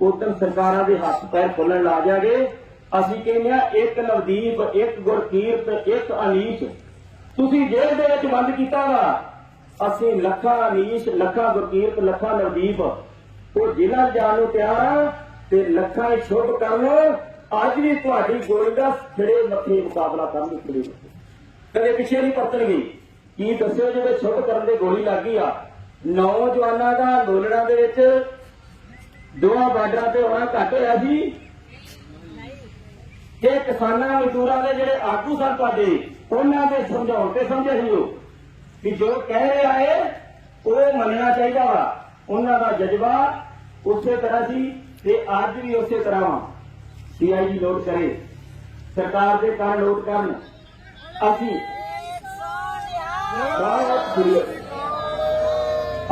ਉਦੋਂ ਸਰਕਾਰਾਂ ਦੇ ਹੱਥ ਪੈਰ ਖੁੱਲਣ ਲਾ ਜਾਗੇ। ਅਸੀਂ ਕਹਿੰਦੇ ਆ ਇੱਕ ਨਵਦੀਪ, ਇੱਕ ਗੁਰਕੀਰਤ, ਇੱਕ ਅਨੀਸ਼। ਤੁਸੀਂ ਜੇਲ੍ਹ ਦੇ ਵਿੱਚ ਬੰਦ ਕੀਤਾ ਵਾ। ਅਸੀਂ ਲੱਖਾਂ ਅਨੀਸ਼, ਲੱਖਾਂ ਗੁਰਕੀਰਤ, ਲੱਖਾਂ ਨਵਦੀਪ। ਉਹ ਜ਼ਿਲ੍ਹਾ ਜਾਣ ਨੂੰ ਤਿਆਰ ਆ ਤੇ ਲੱਖਾਂ ਹੀ ਸ਼ੁਭ ਕਰਨ ਅੱਜ ਵੀ ਤੁਹਾਡੀ ਗੋਲੀ ਦਾ ਖੜੇ ਮੱਥੇ ਮੁਕਾਬਲਾ ਕਰਨ ਖੜੇ ਕਦੇ ਪਿੱਛੇ ਨਹੀਂ ਪਰਤਣਗੇ। ਕੀ ਦੱਸਿਓ ਜਿਹੜੇ ਸ਼ੁਭ ਕਰਨ ਦੇ ਗੋਲੀ ਲੱਗੀ ਆ? ਨੌਜਵਾਨਾਂ ਦਾ ਅੰਦੋਲਨਾਂ ਦੇ ਵਿੱਚ ਦੋਹਾਂ ਬਾਰਡਰਾਂ ਤੇ ਹੋਣਾ ਘੱਟ ਹੋਇਆ ਸੀ ਇਹ ਕਿਸਾਨਾਂ ਮਜ਼ਦੂਰਾਂ ਦੇ ਜਿਹੜੇ ਆਗੂ ਸਨ ਤੁਹਾਡੇ, ਉਹਨਾਂ ਦੇ ਸਮਝਾਉਣ ਤੇ ਸਮਝੇ ਸੀ ਉਹ। ਕਿ ਜੋ ਕਹਿ ਰਿਹਾ ਹੈ ਉਹ ਮੰਨਣਾ ਚਾਹੀਦਾ ਵਾ। ਉਹਨਾਂ ਦਾ ਜਜ਼ਬਾ ਉਸੇ ਤਰ੍ਹਾਂ ਸੀ ਤੇ ਅੱਜ ਵੀ ਉਸੇ ਤਰ੍ਹਾਂ ਵਾ। ਸੀਆਈਡੀ ਨੋਟ ਕਰੇ। ਸਰਕਾਰ ਦੇ ਕਾਰਨ ਨੋਟ ਕਰਨ। ਅਸੀਂ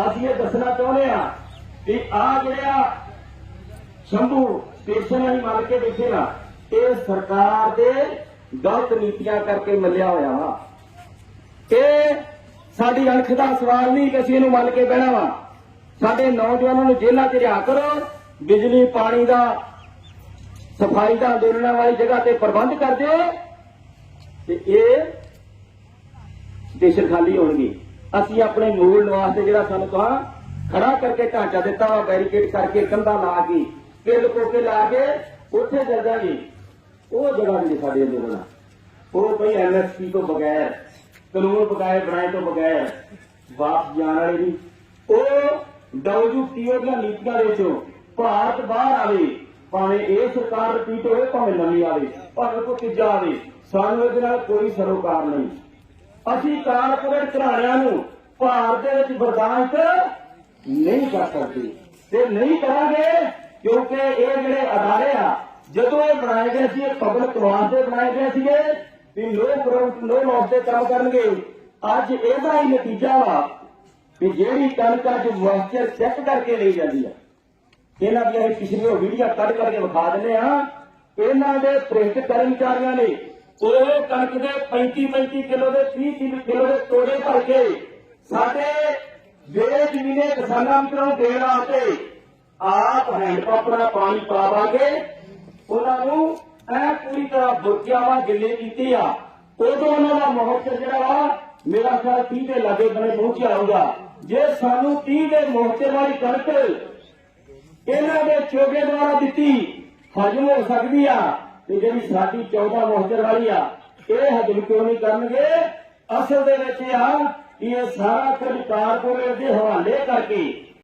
ਅਸੀਂ ਇਹ ਦੱਸਣਾ ਚਾਹੁੰਦੇ ਆ ਕਿ ਆ ਜਿਹੜਾ ਸ਼ੰਭੂ ਸਟੇਸ਼ਨ ਅਸੀਂ ਮੰਨ ਕੇ ਦੇਖੇ ਨਾ, ਇਹ ਸਰਕਾਰ ਦੇ ਗਲਤ ਨੀਤੀਆਂ ਕਰਕੇ ਮਿਲਿਆ ਹੋਇਆ ਵਾ। ਇਹ ਸਾਡੀ ਅਣਖ ਦਾ ਸਵਾਲ ਨਹੀਂ ਕਿ ਅਸੀਂ ਇਹਨੂੰ ਮੰਨ ਕੇ ਬਹਿਣਾ ਵਾ। ਸਾਡੇ ਨੌਜਵਾਨਾਂ ਨੂੰ ਜੇਲ੍ਹਾਂ 'ਚ ਰਿਹਾ ਕਰੋ, ਬਿਜਲੀ, ਪਾਣੀ ਦਾ, ਸਫ਼ਾਈ ਦਾ ਅੰਦੋਲਨਾਂ ਵਾਲੀ ਜਗ੍ਹਾ ਤੇ ਪ੍ਰਬੰਧ ਕਰ ਦਿਓ, ਤੇ ਇਹ ਸਟੇਸ਼ਨ ਖਾਲੀ ਹੋਣਗੇ। ਅਸੀਂ ਆਪਣੇ ਮੂਲ ਨਿਵਾਸ ਤੇ ਜਿਹੜਾ ਸਾਨੂੰ ਕਹਾ ਖੜਾ ਕਰਕੇ ਢਾਂਚਾ ਦਿੱਤਾ ਵਾ, ਬੈਰੀਕੇਡ ਕਰਕੇ ਕੰਧਾ ਲਾ ਕੇ। ਕਿੱਲ ਕੋਕੇ ਲਾ ਕੇ ਉੱਥੇ ਚੱਲ ਜਾਗੇ ਉਹ ਜਗ੍ਹਾ ਨਹੀਂ ਸਾਡੇ ਅੰਦੋਲਨ ਉਹ ਕੋਈ ਐਮਐਸਪੀ ਤੋਂ ਬਗੈਰ, ਕਾਨੂੰਨ ਬਗਾਏ ਬਣਾਏ ਤੋਂ ਬਗੈਰ ਵਾਪਸ ਜਾਣ ਵਾਲੇ ਨਹੀਂ। ਉਹ ਡਬਲਯੂਟੀਓ ਦੀਆਂ ਨੀਤੀਆਂ ਦੇ ਵਿੱਚੋਂ ਭਾਰਤ ਬਾਹਰ ਆਵੇ, ਭਾਵੇਂ ਇਹ ਸਰਕਾਰ ਰਿਪੀਟ ਹੋਵੇ, ਭਾਵੇਂ ਨਵੀਂ ਆਵੇ, ਭਾਵੇਂ ਕੋਈ ਤੀਜਾ ਆਵੇ, ਸਾਨੂੰ ਇਹਦੇ ਨਾਲ ਕੋਈ ਸਰੋਕਾਰ ਨਹੀਂ। ਅਸੀਂ ਕਾਰਪੋਰੇਟ ਘਰਾਣਿਆਂ ਨੂੰ ਭਾਰਤ ਦੇ ਵਿੱਚ ਬਰਦਾਸ਼ਤ ਨਹੀਂ ਕਰ ਸਕਦੇ। ਤੇ ਨਹੀਂ ਕਰਾਂਗੇ ਕਿਉਂਕਿ ਇਹ ਜਿਹੜੇ ਅਦਾਰੇ ਆ, ਜਦੋਂ ਇਹ ਬਣਾਏ ਗਏ ਸੀ, ਇਹ ਪਬਲਿਕ ਵਾਸਤੇ ਬਣਾਏ ਗਏ ਸੀਗੇ ਵੀ ਲੋ ਪ੍ਰੋਫਿਟ ਲੋ ਲਾਸ ਦੇ ਕੰਮ ਕਰਨਗੇ। ਅੱਜ ਇਹਦਾ ਹੀ ਨਤੀਜਾ ਵਾ ਕਿ ਜਿਹੜੀ ਕਣਕ ਅੱਜ ਮੋਇਸਚਰ ਚੈੱਕ ਕਰਕੇ ਲਈ ਜਾਂਦੀ ਆ। ਇਹਨਾਂ ਦੀਆਂ ਪਿਛਲੀਆਂ ਵੀਡੀਓ ਕੱਢ ਕਰਕੇ ਵਿਖਾ ਦਿੰਦੇ ਆ। ਇਹਨਾਂ ਦੇ ਪ੍ਰਿੰਟ ਕਰਮਚਾਰੀਆਂ ਨੇ ਉਹ ਕਣਕ ਦੇ 35 35 ਕਿਲੋ ਦੇ 30 ਕਿਲੋ ਦੇ ਤੋੜੇ ਭਰ ਕੇ ਸਾਡੇ ਜਿਹੜੇ ਜ਼ਮੀਨੇ ਕਿਸਾਨਾਂ ਮਿੱਤਰਾਂ ਨੂੰ ਦੇਣ ਵਾਸਤੇ ਆਪ ਹੈਂਡ ਪੰਪ ਨਾਲ ਪਾਣੀ ਪਾ ਉਹਨਾਂ ਨੂੰ ਐ ਪੂਰੀ ਤਰ੍ਹਾਂ ਬੁਰਕਿਆਵਾ ਗਿੱਲੇ ਕੀਤੇ ਆ। ਉਦੋਂ ਉਹਨਾਂ ਦਾ ਮਹੋਤਸਵ ਜਿਹੜਾ ਵਾ, ਮੇਰਾ ਖਿਆਲ 30 ਦੇ ਲਾਗੇ ਬਣੇ ਪਹੁੰਚਿਆ ਹੋਊਗਾ। ਜੇ ਸਾਨੂੰ 30 ਦੇ ਮਹੋਤਸਵ ਵਾਲੀ ਕਣਕ ਇਹਨਾਂ ਦੇ ਚੋਗੇ ਦੁਆਰਾ ਦਿੱਤੀ, ਹਜਮ ਹੋ ਸਕਦੀ ਆ। ਤੇ ਜਿਹੜੀ ਸਾਡੀ 14 ਮੋਹਤਰ ਵਾਲੀ ਆ, ਇਹ ਹਜਮ ਕਿਉਂ ਨਹੀਂ ਕਰਨਗੇ? ਅਸਲ ਦੇ ਵਿੱਚ ਇਹ ਆ ਇਹ ਸਾਰਾ ਕੁਝ ਕਾਰਪੋਰੇਟ ਦੇ ਹਵਾਲੇ ਕਰਕੇ